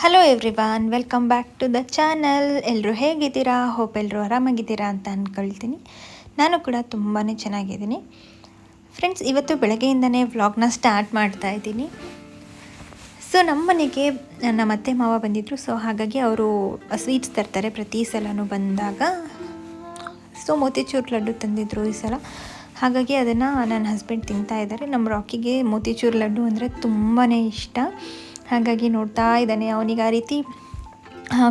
Hello everyone welcome back to the channel ಎಲ್ಲರೂ ಹೇಗಿದ್ದೀರಾ? Hope ಎಲ್ಲರೂ ಆರಾಮಾಗಿದ್ದೀರಾ ಅಂತ ಅಂದ್ಕೊಳ್ತೀನಿ ನಾನು ಕೂಡ ತುಂಬಾ ಚೆನ್ನಾಗಿದ್ದೀನಿ. ಫ್ರೆಂಡ್ಸ್ ಇವತ್ತು ಬೆಳಗ್ಗೆಯಿಂದನೇ ವ್ಲಾಗ್ನ ಸ್ಟಾರ್ಟ್ ಮಾಡ್ತಾ ಇದ್ದೀನಿ. ಸೊ ನಮ್ಮ ಮನೆಗೆ ನಮ್ಮ ಅತ್ತೆ ಮಾವ ಬಂದಿದ್ದರು ಸೊ ಹಾಗಾಗಿ ಅವರು ಸ್ವೀಟ್ಸ್ ತರ್ತಾರೆ ಪ್ರತಿ ಸಲನೂ ಬಂದಾಗ. ಸೊ ಮೋತಿಚೂರ್ ಲಡ್ಡು ತಂದಿದ್ರು ಈ ಸಲ. ಹಾಗಾಗಿ ಅದನ್ನು ನನ್ನ ಹಸ್ಬೆಂಡ್ ತಿಂತಾ ಇದ್ದಾರೆ. ನಮ್ಮ ರಾಕಿಗೆ ಮೋತಿಚೂರ್ ಲಡ್ಡು ಅಂದರೆ ತುಂಬಾ ಇಷ್ಟ. ಹಾಗಾಗಿ ನೋಡ್ತಾ ಇದ್ದಾನೆ ಅವನಿಗೆ ಆ ರೀತಿ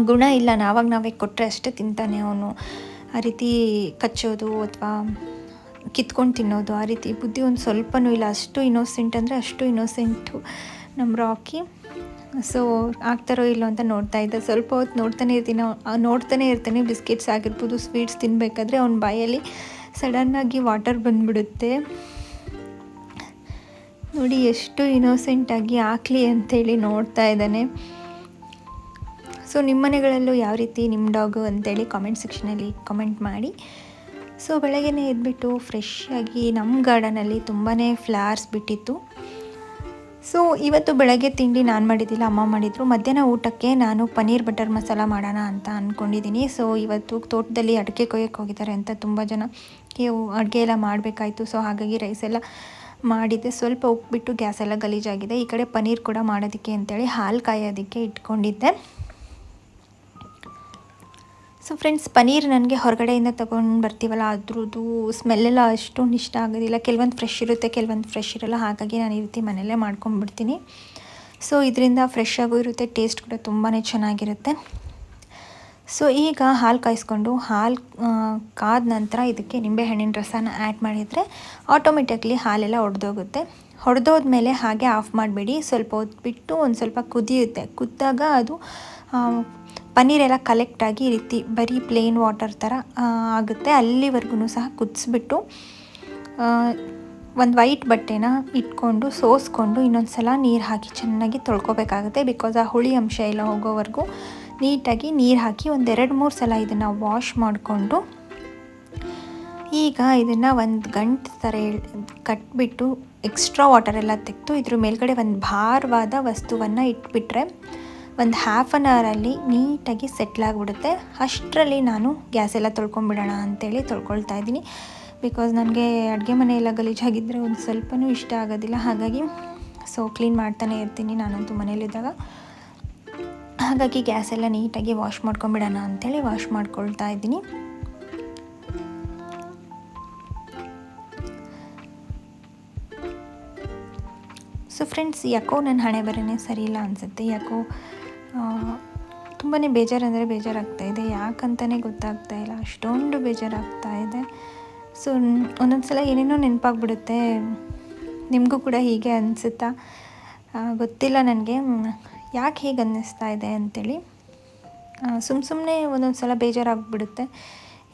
ಗುಣ ಇಲ್ಲ. ನಾವಾಗ ನಾವೇ ಕೊಟ್ಟರೆ ಅಷ್ಟೇ ತಿಂತಾನೆ ಅವನು. ಆ ರೀತಿ ಕಚ್ಚೋದು ಅಥವಾ ಕಿತ್ಕೊಂಡು ತಿನ್ನೋದು, ಆ ರೀತಿ ಬುದ್ಧಿ ಒಂದು ಸ್ವಲ್ಪನೂ ಇಲ್ಲ. ಅಷ್ಟು ಇನ್ನೋಸೆಂಟ್ ಅಂದರೆ ಅಷ್ಟು ಇನ್ನೋಸೆಂಟು ನಮ್ಮ ರಾಕಿ. ಸೊ ಆಗ್ತಾರೋ ಇಲ್ಲೋ ಅಂತ ನೋಡ್ತಾ ಇದ್ದೆ. ಸ್ವಲ್ಪ ಹೊತ್ತು ನೋಡ್ತಾನೆ ಇರ್ತೀನಿ. ನೋಡ್ತಾನೆ ಇರ್ತಾನೆ. ಬಿಸ್ಕೆಟ್ಸ್ ಆಗಿರ್ಬೋದು ಸ್ವೀಟ್ಸ್ ತಿನ್ನಬೇಕಾದ್ರೆ ಅವ್ನ ಬಾಯಲ್ಲಿ ಸಡನ್ನಾಗಿ ವಾಟರ್ ಬಂದ್ಬಿಡುತ್ತೆ. ನೋಡಿ, ಎಷ್ಟು ಇನ್ನೋಸೆಂಟಾಗಿ ಹಾಕ್ಲಿ ಅಂಥೇಳಿ ನೋಡ್ತಾ ಇದ್ದಾನೆ. ಸೊ ನಿಮ್ಮ ಮನೆಗಳಲ್ಲೂ ಯಾವ ರೀತಿ ನಿಮ್ಮ ಡಾಗು ಅಂತೇಳಿ ಕಾಮೆಂಟ್ ಸೆಕ್ಷನಲ್ಲಿ ಕಾಮೆಂಟ್ ಮಾಡಿ. ಸೊ, ಬೆಳಗ್ಗೆನೇ ಎದ್ಬಿಟ್ಟು ಫ್ರೆಶ್ ಆಗಿ ನಮ್ಮ ಗಾರ್ಡನಲ್ಲಿ ತುಂಬಾ ಫ್ಲವರ್ಸ್ ಬಿಟ್ಟಿತ್ತು. ಸೊ, ಇವತ್ತು ಬೆಳಗ್ಗೆ ತಿಂಡಿ ನಾನು ಮಾಡಿದ್ದಿಲ್ಲ, ಅಮ್ಮ ಮಾಡಿದರು. ಮಧ್ಯಾಹ್ನ ಊಟಕ್ಕೆ ನಾನು ಪನ್ನೀರ್ ಬಟರ್ ಮಸಾಲ ಮಾಡೋಣ ಅಂತ ಅಂದ್ಕೊಂಡಿದ್ದೀನಿ ಸೊ, ಇವತ್ತು ತೋಟದಲ್ಲಿ ಅಡಿಕೆ ಕೊಯ್ಯಕ್ಕೆ ಹೋಗಿದ್ದಾರೆ ಅಂತ ತುಂಬ ಜನ. ಅಡುಗೆ ಎಲ್ಲ ಮಾಡಬೇಕಾಯಿತು. ಸೊ, ಹಾಗಾಗಿ ರೈಸ್ ಎಲ್ಲ ಮಾಡಿದ್ದೆ. ಸ್ವಲ್ಪ ಉಪ್ಪಿಟ್ಟು ಗ್ಯಾಸ್ ಎಲ್ಲ ಗಲೀಜಾಗಿದೆ. ಈ ಕಡೆ ಪನ್ನೀರ್ ಕೂಡ ಮಾಡೋದಕ್ಕೆ ಅಂತೇಳಿ ಹಾಲು ಕಾಯೋದಕ್ಕೆ ಇಟ್ಕೊಂಡಿದ್ದೆ. ಸೊ ಫ್ರೆಂಡ್ಸ್ ಪನ್ನೀರ್ ನನಗೆ ಹೊರಗಡೆಯಿಂದ ತೊಗೊಂಡು ಬರ್ತೀವಲ್ಲ, ಅದ್ರದ್ದು ಸ್ಮೆಲ್ಲೆಲ್ಲ ಅಷ್ಟೊಂದು ಇಷ್ಟ ಆಗೋದಿಲ್ಲ. ಕೆಲವೊಂದು ಫ್ರೆಶ್ ಇರುತ್ತೆ, ಕೆಲವೊಂದು ಫ್ರೆಶ್ ಇರೋಲ್ಲ. ಹಾಗಾಗಿ ನಾನು ಈ ರೀತಿ ಮನೆಯಲ್ಲೇ ಮಾಡ್ಕೊಂಡ್ಬಿಡ್ತೀನಿ. ಸೊ ಇದರಿಂದ ಫ್ರೆಶ್ ಆಗೂ ಇರುತ್ತೆ ಟೇಸ್ಟ್ ಕೂಡ ತುಂಬಾ ಚೆನ್ನಾಗಿರುತ್ತೆ. ಸೊ ಈಗ ಹಾಲು ಕಾಯಿಸ್ಕೊಂಡು, ಹಾಲು ಕಾದ ನಂತರ ಇದಕ್ಕೆ ನಿಂಬೆಹಣ್ಣಿನ ರಸನ ಆ್ಯಡ್ ಮಾಡಿದರೆ ಆಟೋಮೆಟಿಕ್ಲಿ ಹಾಲೆಲ್ಲ ಒಡೆದೋಗುತ್ತೆ. ಹೊಡೆದೋದ್ಮೇಲೆ ಹಾಗೆ ಆಫ್ ಮಾಡಬೇಡಿ. ಸ್ವಲ್ಪ ಹೊತ್ತು ಬಿಟ್ಟು ಒಂದು ಸ್ವಲ್ಪ ಕುದಿಯುತ್ತೆ. ಕುದ್ದಾಗ ಅದು ಪನ್ನೀರೆಲ್ಲ ಕಲೆಕ್ಟಾಗಿ ಈ ರೀತಿ ಬರೀ ಪ್ಲೇನ್ ವಾಟರ್ ಥರ ಆಗುತ್ತೆ. ಅಲ್ಲಿವರೆಗೂ ಸಹ ಕುದಿಸ್ಬಿಟ್ಟು ಒಂದು ವೈಟ್ ಬಟ್ಟೆನ ಇಟ್ಕೊಂಡು, ಸೋಸ್ಕೊಂಡು ಇನ್ನೊಂದು ಸಲ ನೀರು ಹಾಕಿ ಚೆನ್ನಾಗಿ ತೊಳ್ಕೊಬೇಕಾಗುತ್ತೆ. ಬಿಕಾಸ್ ಆ ಹುಳಿ ಅಂಶ ಎಲ್ಲ ಹೋಗೋವರೆಗೂ ನೀಟಾಗಿ ನೀರು ಹಾಕಿ ಒಂದೆರಡು ಮೂರು ಸಲ ಇದನ್ನು ವಾಶ್ ಮಾಡಿಕೊಂಡು ಈಗ ಇದನ್ನು ಒಂದು ಗಂಟೆ ಥರ ಕಟ್ಬಿಟ್ಟು ಎಕ್ಸ್ಟ್ರಾ ವಾಟರ್ ಎಲ್ಲ ತೆಗೆದು ಇದ್ರ ಮೇಲ್ಗಡೆ ಒಂದು ಭಾರವಾದ ವಸ್ತುವನ್ನು ಇಟ್ಬಿಟ್ರೆ ಒಂದು ಹಾಫ್ ಆನ್ ಅವರಲ್ಲಿ ನೀಟಾಗಿ ಸೆಟ್ಲ್ ಆಗಿಬಿಡುತ್ತೆ. ಅಷ್ಟರಲ್ಲಿ ನಾನು ಗ್ಯಾಸ್ ಎಲ್ಲ ತೊಳ್ಕೊಂಬಿಡೋಣ ಅಂತೇಳಿ ತೊಳ್ಕೊಳ್ತಾ ಇದ್ದೀನಿ. ಬಿಕಾಸ್ ನನಗೆ ಅಡುಗೆ ಮನೆಯೆಲ್ಲ ಗಲೀಜಾಗಿದ್ದರೆ ಒಂದು ಸ್ವಲ್ಪನೂ ಇಷ್ಟ ಆಗೋದಿಲ್ಲ. ಹಾಗಾಗಿ ಸೊ ಕ್ಲೀನ್ ಮಾಡ್ತಾನೆ ಇರ್ತೀನಿ ನಾನಂತೂ ಮನೇಲಿದ್ದಾಗ. ಹಾಗಾಗಿ ಗ್ಯಾಸ್ ಎಲ್ಲ ನೀಟಾಗಿ ವಾಶ್ ಮಾಡ್ಕೊಂಬಿಡೋಣ ಅಂತೇಳಿ ವಾಶ್ ಮಾಡ್ಕೊಳ್ತಾ ಇದ್ದೀನಿ. ಸೊ ಫ್ರೆಂಡ್ಸ್ ಯಾಕೋ ನನ್ನ ಹಣೆ ಬರನೇ ಸರಿ ಇಲ್ಲ ಅನಿಸುತ್ತೆ. ಯಾಕೋ ತುಂಬಾ ಬೇಜಾರಂದರೆ ಬೇಜಾರಾಗ್ತಾ ಇದೆ. ಯಾಕಂತಲೇ ಗೊತ್ತಾಗ್ತಾ ಇಲ್ಲ. ಅಷ್ಟೊಂದು ಬೇಜಾರಾಗ್ತಾ ಇದೆ. ಸೊ ಒಂದೊಂದು ಸಲ ಏನೇನೋ ನೆನಪಾಗ್ಬಿಡುತ್ತೆ. ನಿಮಗೂ ಕೂಡ ಹೀಗೆ ಅನಿಸುತ್ತಾ? ಗೊತ್ತಿಲ್ಲ ನನಗೆ. ಯಾಕೆ ಹೇಗೆ ಅನ್ನಿಸ್ತಾ ಇದೆ ಅಂತೇಳಿ ಸುಮ್ಮ ಸುಮ್ಮನೆ ಒಂದೊಂದು ಸಲ ಬೇಜಾರಾಗ್ಬಿಡುತ್ತೆ.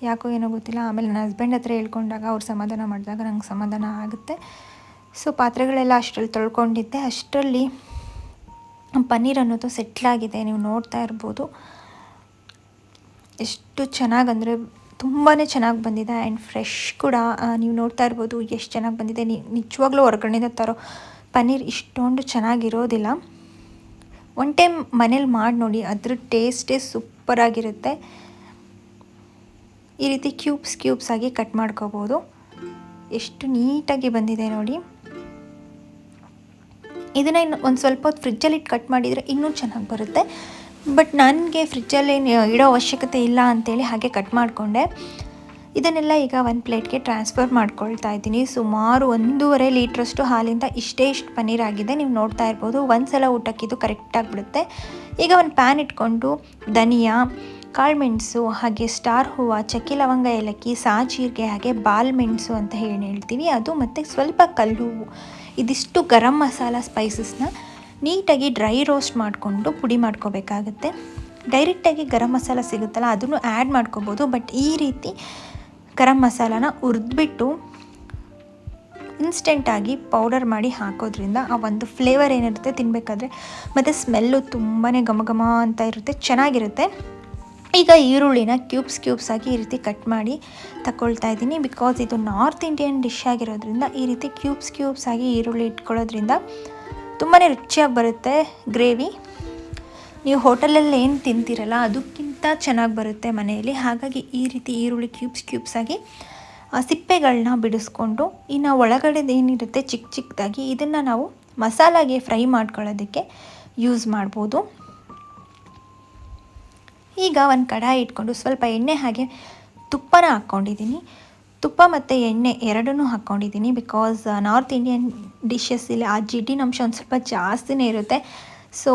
ಯಾಕೋ ಏನೋ ಗೊತ್ತಿಲ್ಲ. ಆಮೇಲೆ ನನ್ನ ಹಸ್ಬೆಂಡ್ ಹತ್ರ ಹೇಳ್ಕೊಂಡಾಗ ಅವ್ರು ಸಮಾಧಾನ ಮಾಡಿದಾಗ ನಂಗೆ ಸಮಾಧಾನ ಆಗುತ್ತೆ. ಸೊ ಪಾತ್ರೆಗಳೆಲ್ಲ ಅಷ್ಟರಲ್ಲಿ ತೊಳ್ಕೊಂಡಿದ್ದೆ. ಅಷ್ಟರಲ್ಲಿ ಪನ್ನೀರ್ ಅನ್ನೋದು ಸೆಟ್ಲಾಗಿದೆ ನೀವು ನೋಡ್ತಾ ಇರ್ಬೋದು. ಎಷ್ಟು ಚೆನ್ನಾಗಿ ಅಂದರೆ ತುಂಬಾ ಚೆನ್ನಾಗಿ ಬಂದಿದೆ. ಆ್ಯಂಡ್ ಫ್ರೆಶ್ ಕೂಡ ನೀವು ನೋಡ್ತಾ ಇರ್ಬೋದು ಎಷ್ಟು ಚೆನ್ನಾಗಿ ಬಂದಿದೆ. ನಿಜವಾಗ್ಲೂ ಹೊರಗಡೆಯಿಂದ ತರೋ ಪನ್ನೀರ್ ಇಷ್ಟೊಂದು ಚೆನ್ನಾಗಿರೋದಿಲ್ಲ. ಒನ್ ಟೈಮ್ ಮನೇಲಿ ಮಾಡಿ ನೋಡಿ, ಅದ್ರ ಟೇಸ್ಟೇ ಸೂಪರಾಗಿರುತ್ತೆ ಈ ರೀತಿ ಕ್ಯೂಬ್ಸ್ ಕ್ಯೂಬ್ಸ್ ಆಗಿ ಕಟ್ ಮಾಡ್ಕೋಬೋದು. ಎಷ್ಟು ನೀಟಾಗಿ ಬಂದಿದೆ ನೋಡಿ. ಇದನ್ನು ಇನ್ನು ಒಂದು ಸ್ವಲ್ಪ ಹೊತ್ತು ಫ್ರಿಜ್ಜಲ್ಲಿ ಕಟ್ ಮಾಡಿದರೆ ಇನ್ನೂ ಚೆನ್ನಾಗಿ ಬರುತ್ತೆ. ಬಟ್ ನನಗೆ ಫ್ರಿಜ್ಜಲ್ಲಿ ಇಡೋ ಅವಶ್ಯಕತೆ ಇಲ್ಲ ಅಂತೇಳಿ ಹಾಗೆ ಕಟ್ ಮಾಡಿಕೊಂಡೆ. ಇದನ್ನೆಲ್ಲ ಈಗ ಒಂದು ಪ್ಲೇಟ್ಗೆ ಟ್ರಾನ್ಸ್ಫರ್ ಮಾಡ್ಕೊಳ್ತಾ ಇದ್ದೀನಿ. ಸುಮಾರು ಒಂದೂವರೆ ಲೀಟ್ರಷ್ಟು ಹಾಲಿಂದ ಇಷ್ಟೇ ಇಷ್ಟು ಪನ್ನೀರ್ ಆಗಿದೆ. ನೀವು ನೋಡ್ತಾ ಇರ್ಬೋದು ಒಂದು ಸಲ ಊಟಕ್ಕೆ ಇದು ಕರೆಕ್ಟಾಗಿ ಬಿಡುತ್ತೆ. ಈಗ ಒಂದು ಪ್ಯಾನ್ ಇಟ್ಕೊಂಡು ಧನಿಯಾ ಕಾಳುಮೆಣಸು ಹಾಗೆ ಸ್ಟಾರ್ ಹೂವು, ಚಕ್ಕಿ ಲವಂಗ, ಏಲಕ್ಕಿ ಸಾಜೀರಿಗೆ ಹಾಗೆ ಬಾಲ್ ಮೆಣಸು ಅಂತ ಹೇಳಿ ಹೇಳ್ತೀವಿ ಅದು ಮತ್ತು ಸ್ವಲ್ಪ ಕಲ್ಲು ಇದಿಷ್ಟು ಗರಂ ಮಸಾಲ ಸ್ಪೈಸಸ್ನ ನೀಟಾಗಿ ಡ್ರೈ ರೋಸ್ಟ್ ಮಾಡಿಕೊಂಡು ಪುಡಿ ಮಾಡ್ಕೋಬೇಕಾಗುತ್ತೆ. ಡೈರೆಕ್ಟಾಗಿ ಗರಂ ಮಸಾಲ ಸಿಗುತ್ತಲ್ಲ, ಅದನ್ನು ಆ್ಯಡ್ ಮಾಡ್ಕೋಬೋದು. ಬಟ್ ಈ ರೀತಿ ಗರಂ ಮಸಾಲಾನ ಹುರಿದ್ಬಿಟ್ಟು ಇನ್ಸ್ಟೆಂಟಾಗಿ ಪೌಡರ್ ಮಾಡಿ ಹಾಕೋದ್ರಿಂದ ಆ ಒಂದು ಫ್ಲೇವರ್ ಏನಿರುತ್ತೆ ತಿನ್ನಬೇಕಾದ್ರೆ ಮತ್ತು ಸ್ಮೆಲ್ಲು ತುಂಬಾ ಘಮ ಘಮ ಅಂತ ಇರುತ್ತೆ, ಚೆನ್ನಾಗಿರುತ್ತೆ. ಈಗ ಈರುಳ್ಳಿನ ಕ್ಯೂಬ್ಸ್ ಕ್ಯೂಬ್ಸ್ ಆಗಿ ಈ ರೀತಿ ಕಟ್ ಮಾಡಿ ತಗೊಳ್ತಾ ಇದ್ದೀನಿ. ಬಿಕಾಸ್ ಇದು ನಾರ್ತ್ ಇಂಡಿಯನ್ ಡಿಶ್ ಆಗಿರೋದ್ರಿಂದ ಈ ರೀತಿ ಕ್ಯೂಬ್ಸ್ ಕ್ಯೂಬ್ಸ್ ಆಗಿ ಈರುಳ್ಳಿ ಇಟ್ಕೊಳ್ಳೋದ್ರಿಂದ ತುಂಬಾ ರುಚಿಯಾಗಿ ಬರುತ್ತೆ ಗ್ರೇವಿ ನೀವು ಹೋಟೆಲಲ್ಲಿ ಏನು ತಿಂತೀರಲ್ಲ ಅದಕ್ಕಿಂತ ಚೆನ್ನಾಗಿ ಬರುತ್ತೆ ಮನೆಯಲ್ಲಿ. ಹಾಗಾಗಿ ಈ ರೀತಿ ಈರುಳ್ಳಿ ಕ್ಯೂಬ್ಸ್ ಕ್ಯೂಬ್ಸ್ ಆಗಿ, ಆ ಸಿಪ್ಪೆಗಳನ್ನ ಬಿಡಿಸ್ಕೊಂಡು, ಇನ್ನು ಒಳಗಡೆದು ಏನಿರುತ್ತೆ ಚಿಕ್ಕ ಚಿಕ್ಕದಾಗಿ ಇದನ್ನು ನಾವು ಮಸಾಲಾಗೆ ಫ್ರೈ ಮಾಡ್ಕೊಳ್ಳೋದಕ್ಕೆ ಯೂಸ್ ಮಾಡ್ಬೋದು. ಈಗ ಒಂದು ಕಡಾಯಿ ಇಟ್ಕೊಂಡು ಸ್ವಲ್ಪ ಎಣ್ಣೆ ಹಾಗೆ ತುಪ್ಪನ ಹಾಕ್ಕೊಂಡಿದ್ದೀನಿ. ತುಪ್ಪ ಮತ್ತು ಎಣ್ಣೆ ಎರಡನ್ನೂ ಹಾಕ್ಕೊಂಡಿದ್ದೀನಿ ಬಿಕಾಸ್ ನಾರ್ತ್ ಇಂಡಿಯನ್ ಡಿಶಸ್ ಇಲ್ಲಿ ಆ, ಜಿಡ್ಡಿನ ಅಂಶ ಒಂದು ಸ್ವಲ್ಪ ಜಾಸ್ತಿನೇ ಇರುತ್ತೆ. ಸೊ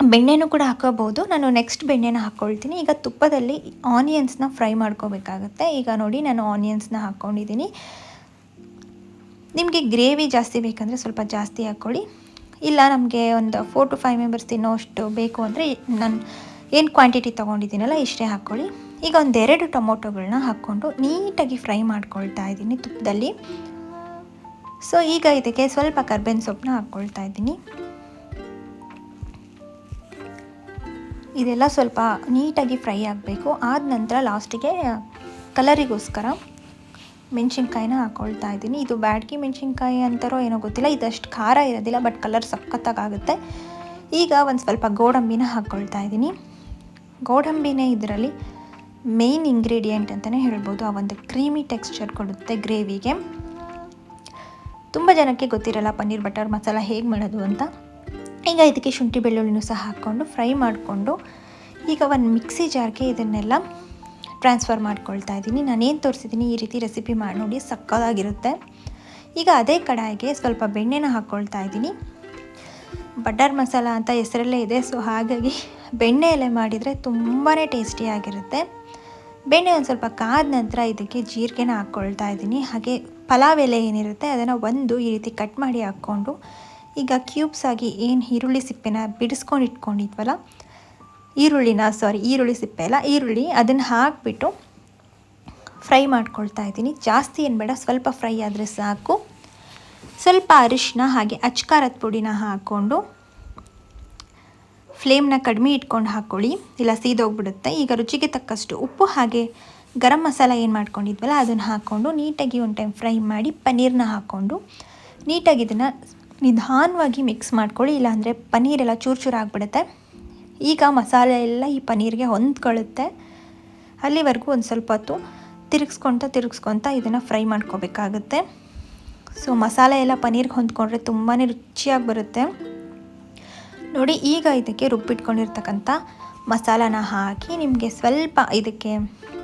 ಬೆಣ್ಣೆನೂ ಕೂಡ ಹಾಕೋಬಹುದು ನಾನು ನೆಕ್ಸ್ಟ್ ಬೆಣ್ಣೆನ ಹಾಕ್ಕೊಳ್ತೀನಿ ಈಗ ತುಪ್ಪದಲ್ಲಿ ಆನಿಯನ್ಸ್ನ ಫ್ರೈ ಮಾಡ್ಕೋಬೇಕಾಗತ್ತೆ. ಈಗ ನೋಡಿ ನಾನು ಆನಿಯನ್ಸ್ನ ಹಾಕ್ಕೊಂಡಿದ್ದೀನಿ ನಿಮಗೆ ಗ್ರೇವಿ ಜಾಸ್ತಿ ಬೇಕಂದರೆ ಸ್ವಲ್ಪ ಜಾಸ್ತಿ ಹಾಕ್ಕೊಳ್ಳಿ. ಇಲ್ಲ ನಮಗೆ ಒಂದು ಫೋರ್ ಟು ಫೈವ್ ಮೆಂಬರ್ಸ್ ತಿನ್ನೋಷ್ಟು ಬೇಕು ಅಂದರೆ ನಾನು ಏನು ಕ್ವಾಂಟಿಟಿ ತೊಗೊಂಡಿದ್ದೀನಲ್ಲ ಇಷ್ಟೇ ಹಾಕ್ಕೊಳ್ಳಿ. ಈಗ ಒಂದೆರಡು ಟೊಮೊಟೊಗಳನ್ನ ಹಾಕ್ಕೊಂಡು ನೀಟಾಗಿ ಫ್ರೈ ಮಾಡ್ಕೊಳ್ತಾ ಇದ್ದೀನಿ ತುಪ್ಪದಲ್ಲಿ. ಸೊ ಈಗ ಇದಕ್ಕೆ ಸ್ವಲ್ಪ ಕರ್ಬೇವಿನ ಸೊಪ್ಪನ್ನ ಹಾಕ್ಕೊಳ್ತಾ ಇದ್ದೀನಿ. ಇದೆಲ್ಲ ಸ್ವಲ್ಪ ನೀಟಾಗಿ ಫ್ರೈ ಆಗಬೇಕು. ಆದ ನಂತರ ಲಾಸ್ಟಿಗೆ ಕಲರಿಗೋಸ್ಕರ ಮೆಣಸಿನ್ಕಾಯಿನ ಹಾಕ್ಕೊಳ್ತಾ ಇದ್ದೀನಿ. ಇದು ಬ್ಯಾಡ್ಗಿ ಮೆಣಸಿನ್ಕಾಯಿ ಅಂತಾರೋ ಏನೋ ಗೊತ್ತಿಲ್ಲ. ಇದಷ್ಟು ಖಾರ ಇರೋದಿಲ್ಲ, ಬಟ್ ಕಲರ್ ಸಖತ್ತಾಗುತ್ತೆ ಈಗ ಒಂದು ಸ್ವಲ್ಪ ಗೋಡಂಬಿನ ಹಾಕ್ಕೊಳ್ತಾ ಇದ್ದೀನಿ. ಗೋಡಂಬಿನೇ ಇದರಲ್ಲಿ ಮೇಯ್ನ್ ಇಂಗ್ರೀಡಿಯೆಂಟ್ ಅಂತಲೇ ಹೇಳ್ಬೋದು. ಆ ಒಂದು ಕ್ರೀಮಿ ಟೆಕ್ಸ್ಚರ್ ಕೊಡುತ್ತೆ ಗ್ರೇವಿಗೆ. ತುಂಬ ಜನಕ್ಕೆ ಗೊತ್ತಿರಲ್ಲ ಪನ್ನೀರ್ ಬಟರ್ ಮಸಾಲ ಹೇಗೆ ಮಾಡೋದು ಅಂತ. ಈಗ ಇದಕ್ಕೆ ಶುಂಠಿ ಬೆಳ್ಳುಳ್ಳಿನೂ ಸಹ ಹಾಕ್ಕೊಂಡು ಫ್ರೈ ಮಾಡಿಕೊಂಡು ಈಗ ಒಂದು ಮಿಕ್ಸಿ ಜಾರ್ಗೆ ಇದನ್ನೆಲ್ಲ ಟ್ರಾನ್ಸ್ಫರ್ ಮಾಡ್ಕೊಳ್ತಾ ಇದ್ದೀನಿ. ನಾನೇನು ತೋರಿಸಿದ್ದೀನಿ ಈ ರೀತಿ ರೆಸಿಪಿ ಮಾಡಿ ನೋಡಿ ಸಕ್ಕದಾಗಿರುತ್ತೆ ಈಗ ಅದೇ ಕಡಾಯಿಗೆ ಸ್ವಲ್ಪ ಬೆಣ್ಣೆನ ಹಾಕ್ಕೊಳ್ತಾ ಇದ್ದೀನಿ. ಬಟರ್ ಮಸಾಲ ಅಂತ ಹೆಸರಲ್ಲೇ ಇದೆ, ಸೊ ಹಾಗಾಗಿ ಬೆಣ್ಣೆಯಲ್ಲೇ ಮಾಡಿದರೆ ತುಂಬಾ ಟೇಸ್ಟಿಯಾಗಿರುತ್ತೆ ಬೆಣ್ಣೆ ಒಂದು ಸ್ವಲ್ಪ ಕಾದ ನಂತರ ಇದಕ್ಕೆ ಜೀರಿಗೆನ ಹಾಕ್ಕೊಳ್ತಾ ಇದ್ದೀನಿ. ಹಾಗೆ ಪಲಾವ್ ಎಲೆ ಏನಿರುತ್ತೆ, ಅದನ್ನು ಒಂದು ಈ ರೀತಿ ಕಟ್ ಮಾಡಿ ಹಾಕ್ಕೊಂಡು ಈಗ ಕ್ಯೂಬ್ಸ್ ಆಗಿ ಏನು ಈರುಳ್ಳಿ ಸಿಪ್ಪೆನ ಬಿಡಿಸ್ಕೊಂಡು ಇಟ್ಕೊಂಡಿದ್ವಲ್ಲ? ಈರುಳ್ಳಿನ ಸಾರಿ ಈರುಳ್ಳಿ ಸಿಪ್ಪೆ ಅಲ್ಲ, ಈರುಳ್ಳಿ ಅದನ್ನು ಹಾಕಿಬಿಟ್ಟು ಫ್ರೈ ಮಾಡ್ಕೊಳ್ತಾ ಇದ್ದೀನಿ. ಜಾಸ್ತಿ ಏನು ಬೇಡ, ಸ್ವಲ್ಪ ಫ್ರೈ ಆದರೆ ಸಾಕು. ಸ್ವಲ್ಪ ಅರಿಶಿನ ಹಾಗೆ ಅಚ್ಕಾರದ ಪುಡಿನ ಹಾಕ್ಕೊಂಡು ಫ್ಲೇಮ್ನ ಕಡಿಮೆ ಇಟ್ಕೊಂಡು ಹಾಕ್ಕೊಳ್ಳಿ ಇಲ್ಲ, ಸೀದೋಗ್ಬಿಡುತ್ತೆ. ಈಗ ರುಚಿಗೆ ತಕ್ಕಷ್ಟು ಉಪ್ಪು ಹಾಗೆ ಗರಂ ಮಸಾಲ ಏನು ಮಾಡ್ಕೊಂಡಿದ್ವಲ್ಲ, ಅದನ್ನು ಹಾಕ್ಕೊಂಡು ನೀಟಾಗಿ ಒಂದು ಟೈಮ್ ಫ್ರೈ ಮಾಡಿ ಪನ್ನೀರನ್ನ ಹಾಕ್ಕೊಂಡು ನೀಟಾಗಿ ಇದನ್ನು ನಿಧಾನವಾಗಿ ಮಿಕ್ಸ್ ಮಾಡ್ಕೊಳ್ಳಿ, ಇಲ್ಲಾಂದರೆ ಪನ್ನೀರೆಲ್ಲ ಚೂರು ಚೂರು ಆಗಿಬಿಡುತ್ತೆ. ಈಗ ಮಸಾಲೆ ಎಲ್ಲ ಈ ಪನ್ನೀರ್ಗೆ ಹೊಂದ್ಕೊಳ್ಳುತ್ತೆ ಅಲ್ಲಿವರೆಗೂ ಒಂದು ಸ್ವಲ್ಪ ಹೊತ್ತು ತಿರುಗಿಸ್ಕೊತ ತಿರುಗಿಸ್ಕೊತ ಇದನ್ನು ಫ್ರೈ ಮಾಡ್ಕೋಬೇಕಾಗುತ್ತೆ. ಸೊ ಮಸಾಲೆ ಎಲ್ಲ ಪನ್ನೀರ್ಗೆ ಹೊಂದ್ಕೊಂಡ್ರೆ ತುಂಬಾ ರುಚಿಯಾಗಿ ಬರುತ್ತೆ. ನೋಡಿ, ಈಗ ಇದಕ್ಕೆ ರುಬ್ಬಿಟ್ಕೊಂಡಿರ್ತಕ್ಕಂಥ ಮಸಾಲಾನ ಹಾಕಿ ನಿಮಗೆ ಸ್ವಲ್ಪ ಇದಕ್ಕೆ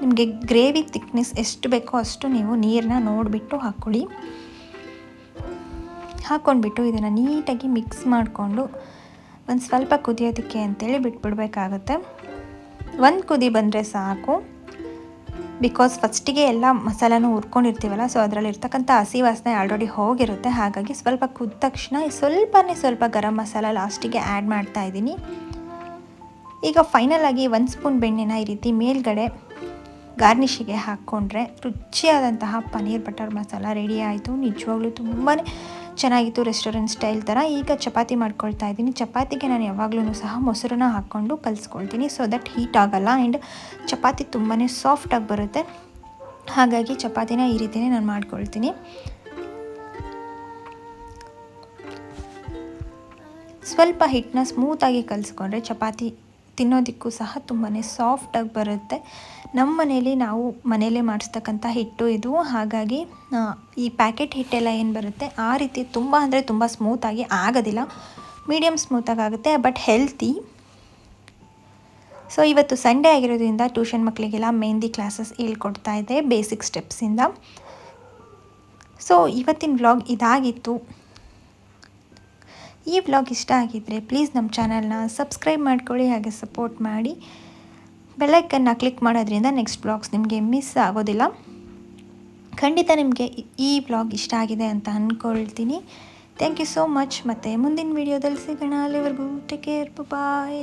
ನಿಮಗೆ ಗ್ರೇವಿ ತಿಕ್ನೆಸ್ ಎಷ್ಟು ಬೇಕೋ ಅಷ್ಟು ನೀವು ನೀರನ್ನ ನೋಡಿಬಿಟ್ಟು ಹಾಕ್ಕೊಳ್ಳಿ. ಹಾಕ್ಕೊಂಡ್ಬಿಟ್ಟು ಇದನ್ನು ನೀಟಾಗಿ ಮಿಕ್ಸ್ ಮಾಡಿಕೊಂಡು ಒಂದು ಸ್ವಲ್ಪ ಕುದಿಯೋದಕ್ಕೆ ಅಂತೇಳಿ ಬಿಟ್ಬಿಡ್ಬೇಕಾಗತ್ತೆ. ಒಂದು ಕುದಿ ಬಂದರೆ ಸಾಕು. ಬಿಕಾಸ್ ಫಸ್ಟಿಗೆ ಎಲ್ಲ ಮಸಾಲೆನೂ ಹುರ್ಕೊಂಡಿರ್ತೀವಲ್ಲ ಸೊ ಅದರಲ್ಲಿ ಇರ್ತಕ್ಕಂಥ ಹಸಿ ವಾಸನೆ ಆಲ್ರೆಡಿ ಹೋಗಿರುತ್ತೆ. ಹಾಗಾಗಿ ಸ್ವಲ್ಪ ಕುದ್ದ ತಕ್ಷಣ ಸ್ವಲ್ಪನೇ ಸ್ವಲ್ಪ ಗರಂ ಮಸಾಲ ಲಾಸ್ಟಿಗೆ ಆ್ಯಡ್ ಮಾಡ್ತಾ ಇದ್ದೀನಿ. ಈಗ ಫೈನಲ್ ಆಗಿ ಒಂದು ಸ್ಪೂನ್ ಬೆಣ್ಣೆನ ಈ ರೀತಿ ಮೇಲ್ಗಡೆ ಗಾರ್ನಿಷಿಗೆ ಹಾಕ್ಕೊಂಡ್ರೆ ರುಚಿಯಾದಂತಹ ಪನ್ನೀರ್ ಬಟರ್ ಮಸಾಲ ರೆಡಿ ಆಯಿತು. ನಿಜವಾಗ್ಲೂ ತುಂಬಾ ಚೆನ್ನಾಗಿತ್ತು ರೆಸ್ಟೋರೆಂಟ್ ಸ್ಟೈಲ್ ಥರ ಈಗ ಚಪಾತಿ ಮಾಡ್ಕೊಳ್ತಾ ಇದ್ದೀನಿ. ಚಪಾತಿಗೆ ನಾನು ಯಾವಾಗಲೂ ಸಹ ಮೊಸರನ್ನ ಹಾಕ್ಕೊಂಡು ಕಲಿಸ್ಕೊಳ್ತೀನಿ. ಸೊ ದಟ್ ಹೀಟ್ ಆಗೋಲ್ಲ. ಆ್ಯಂಡ್ ಚಪಾತಿ ತುಂಬಾ ಸಾಫ್ಟಾಗಿ ಬರುತ್ತೆ. ಹಾಗಾಗಿ ಚಪಾತಿನ ಈ ರೀತಿಯೇ ನಾನು ಮಾಡ್ಕೊಳ್ತೀನಿ. ಸ್ವಲ್ಪ ಹಿಟ್ಟನ್ನ ಸ್ಮೂತಾಗಿ ಕಲಿಸ್ಕೊಂಡ್ರೆ ಚಪಾತಿ ತಿನ್ನೋದಕ್ಕೂ ಸಹ ತುಂಬಾ ಸಾಫ್ಟಾಗಿ ಬರುತ್ತೆ. ನಮ್ಮ ಮನೇಲಿ ನಾವು ಮನೆಯಲ್ಲೇ ಮಾಡಿಸ್ತಕ್ಕಂಥ ಹಿಟ್ಟು ಇದು. ಹಾಗಾಗಿ ಈ ಪ್ಯಾಕೆಟ್ ಹಿಟ್ಟೆಲ್ಲ ಏನು ಬರುತ್ತೆ, ಆ ರೀತಿ ತುಂಬ ಅಂದರೆ ತುಂಬ ಸ್ಮೂತಾಗಿ ಆಗೋದಿಲ್ಲ. ಮೀಡಿಯಮ್ ಸ್ಮೂತಾಗಿ ಆಗುತ್ತೆ ಬಟ್ ಹೆಲ್ತಿ ಸೊ ಇವತ್ತು ಸಂಡೇ ಆಗಿರೋದ್ರಿಂದ ಟ್ಯೂಷನ್ ಮಕ್ಕಳಿಗೆಲ್ಲ ಮೆಹಂದಿ ಕ್ಲಾಸಸ್ ಹೇಳ್ಕೊಡ್ತಾ ಇದೆ ಬೇಸಿಕ್ ಸ್ಟೆಪ್ಸಿಂದ ಸೊ ಇವತ್ತಿನ ವ್ಲಾಗ್ ಇದಾಗಿತ್ತು. ಈ ವ್ಲಾಗ್ ಇಷ್ಟ ಆಗಿದ್ದರೆ ಪ್ಲೀಸ್ ನಮ್ಮ ಚಾನಲ್ನ ಸಬ್ಸ್ಕ್ರೈಬ್ ಮಾಡ್ಕೊಳ್ಳಿ ಹಾಗೆ ಸಪೋರ್ಟ್ ಮಾಡಿ. ಬೆಲ್ಲೈಕನ್ನ ಕ್ಲಿಕ್ ಮಾಡೋದ್ರಿಂದ ನೆಕ್ಸ್ಟ್ ಬ್ಲಾಗ್ಸ್ ನಿಮಗೆ ಮಿಸ್ ಆಗೋದಿಲ್ಲ. ಖಂಡಿತ ನಿಮಗೆ ಈ ಬ್ಲಾಗ್ ಇಷ್ಟ ಆಗಿದೆ ಅಂತ ಅಂದ್ಕೊಳ್ತೀನಿ ಥ್ಯಾಂಕ್ ಯು ಸೋ ಮಚ್ ಮತ್ತು ಮುಂದಿನ ವೀಡಿಯೋದಲ್ಲಿ ಸಿಗೋಣ. ಅಲ್ಲಿವರೆಗೂ ಟೇಕ್ ಕೇರ್ ಬಾಯ್